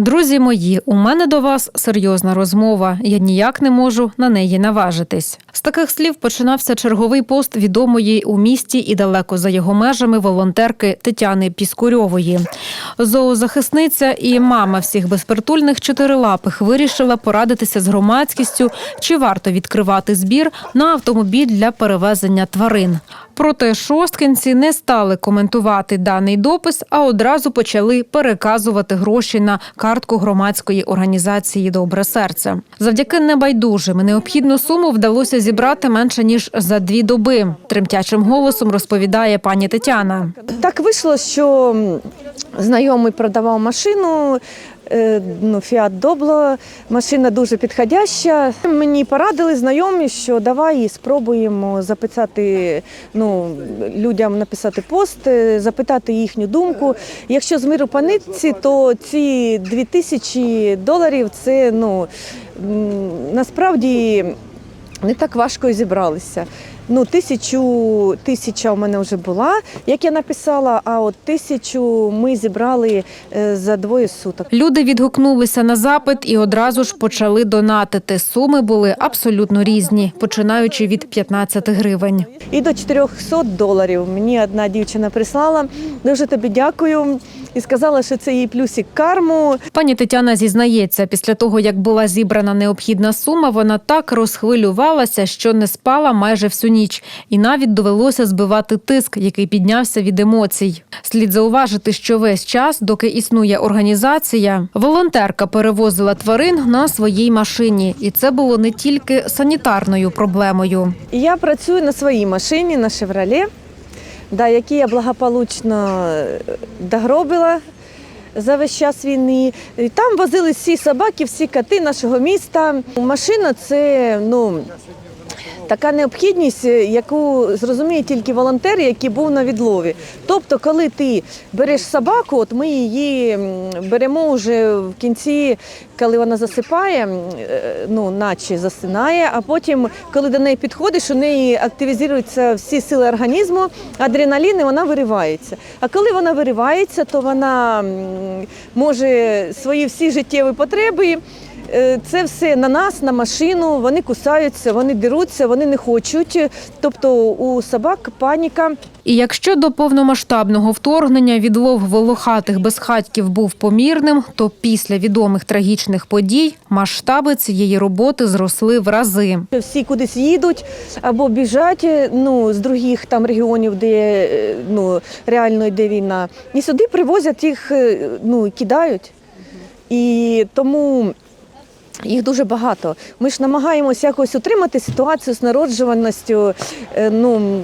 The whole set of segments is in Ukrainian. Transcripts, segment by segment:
Друзі мої, у мене до вас серйозна розмова. Я ніяк не можу на неї наважитись. З таких слів починався черговий пост відомої у місті і далеко за його межами волонтерки Тетяни Піскурьової. Зоозахисниця і мама всіх безпритульних чотирилапих вирішила порадитися з громадськістю, чи варто відкривати збір на автомобіль для перевезення тварин. Проте шосткинці не стали коментувати даний допис, а одразу почали переказувати гроші на картку громадської організації Добре серце. Завдяки небайдужим необхідну суму вдалося зібрати менше ніж за дві доби. Тремтячим голосом розповідає пані Тетяна. Так вийшло, що знайомий продавав машину. Е, Ну, Фіат Добло, машина дуже підходяща. Мені порадили знайомі, що давай спробуємо записати ну, людям написати пост, е, запитати їхню думку. Якщо з миру по то ці 2000 доларів це ну, насправді не так важко і зібралися. Ну, тисячу, тисяча у мене вже була, як я написала, а от тисячу ми зібрали е, за двоє суток. Люди відгукнулися на запит і одразу ж почали донатити. Суми були абсолютно різні, починаючи від 15 гривень. І до 400 доларів мені одна дівчина прислала. Дуже тобі дякую. І сказала, що це їй плюсик карму. Пані Тетяна зізнається, після того як була зібрана необхідна сума, вона так розхвилювалася, що не спала майже всю ніч, і навіть довелося збивати тиск, який піднявся від емоцій. Слід зауважити, що весь час, доки існує організація, волонтерка перевозила тварин на своїй машині, і це було не тільки санітарною проблемою. Я працюю на своїй машині, на «Шевроле», да, які я благополучно е, догробила за весь час війни. І там возили всі собаки, всі коти нашого міста. Машина це ну, така необхідність, е, яку зрозуміє тільки волонтер, який був на відлові. Тобто, коли ти береш собаку, от ми її беремо вже в кінці, коли вона засипає, е, ну наче засинає, а потім, коли до неї підходиш, у неї активізуються всі сили організму, адреналін, і вона виривається. А коли вона виривається, то вона може свої всі життєві потреби. Е, Це все на нас, на машину. Вони кусаються, вони деруться, вони не хочуть. Тобто у собак паніка. І якщо до повномасштабного вторгнення відлов волохатих безхатьків був помірним, то після відомих трагічних подій масштаби цієї роботи зросли в рази. Всі кудись їдуть або біжать ну, з других там регіонів, де е, ну, реально йде війна. І сюди привозять їх, е, ну, кидають. І тому їх дуже багато. Ми ж намагаємося якось утримати ситуацію з народжуваністю. Е, Ну,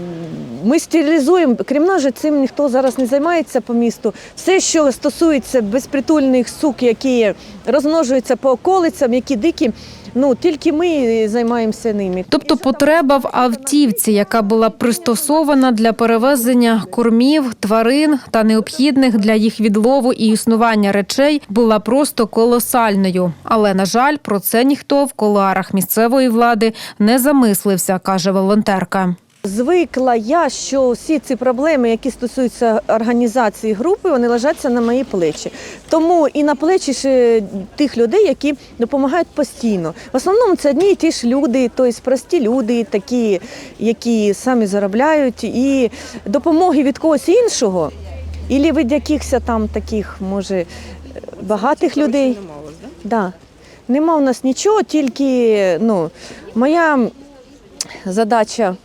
ми стерилізуємо, крім нас же цим ніхто зараз не займається по місту. Все, що стосується безпритульних сук, які розмножуються по околицям, які дикі, ну тільки ми займаємося ними. Тобто потреба в автівці, яка була пристосована для перевезення кормів, тварин та необхідних для їх відлову і існування речей, була просто колосальною. Але на жаль, про це ніхто в колуарах місцевої влади не замислився, каже волонтерка. Звикла я, що всі ці проблеми, які стосуються організації групи, вони лежаться на мої плечі. Тому і на плечі ще тих людей, які допомагають постійно. В основному це одні і ті ж люди, тобто прості люди, такі, які самі заробляють, і допомоги від когось іншого, і від якихось там таких, може, багатих людей. Да. Нема у нас нічого, тільки ну, моя задача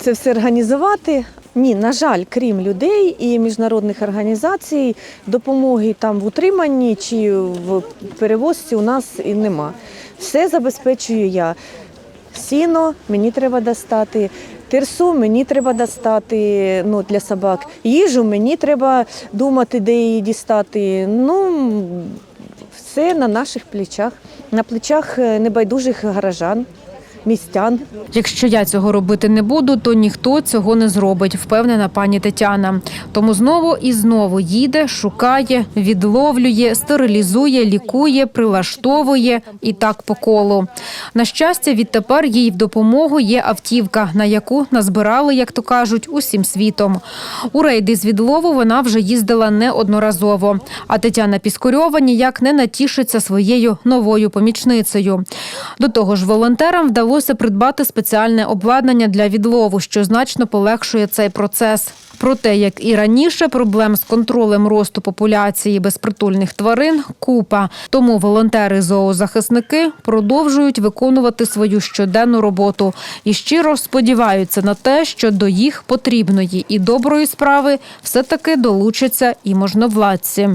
це все організувати. Ні, на жаль, крім людей і міжнародних організацій, допомоги там в утриманні чи в перевозці у нас і нема. Все забезпечую я. Сіно мені треба достати, тирсу мені треба достати ну, для собак. Їжу мені треба думати, де її дістати. Ну, все на наших плечах, на плечах е, небайдужих гаражан. Містян. Якщо я цього робити не буду, то ніхто цього не зробить, впевнена пані Тетяна. Тому знову і знову їде, шукає, відловлює, стерилізує, лікує, прилаштовує і так по колу. На щастя, відтепер їй в допомогу є автівка, на яку назбирали, як то кажуть, усім світом. У рейди з відлову вона вже їздила неодноразово. А Тетяна Піскорьова ніяк не натішиться своєю новою помічницею. До того ж, волонтерам вдалося придбати спеціальне обладнання для відлову, що значно полегшує цей процес. Проте, як і раніше, проблем з контролем росту популяції безпритульних тварин купа. Тому волонтери-зоозахисники продовжують виконувати свою щоденну роботу і щиро сподіваються на те, що до їх потрібної і доброї справи все таки долучаться і можновладці.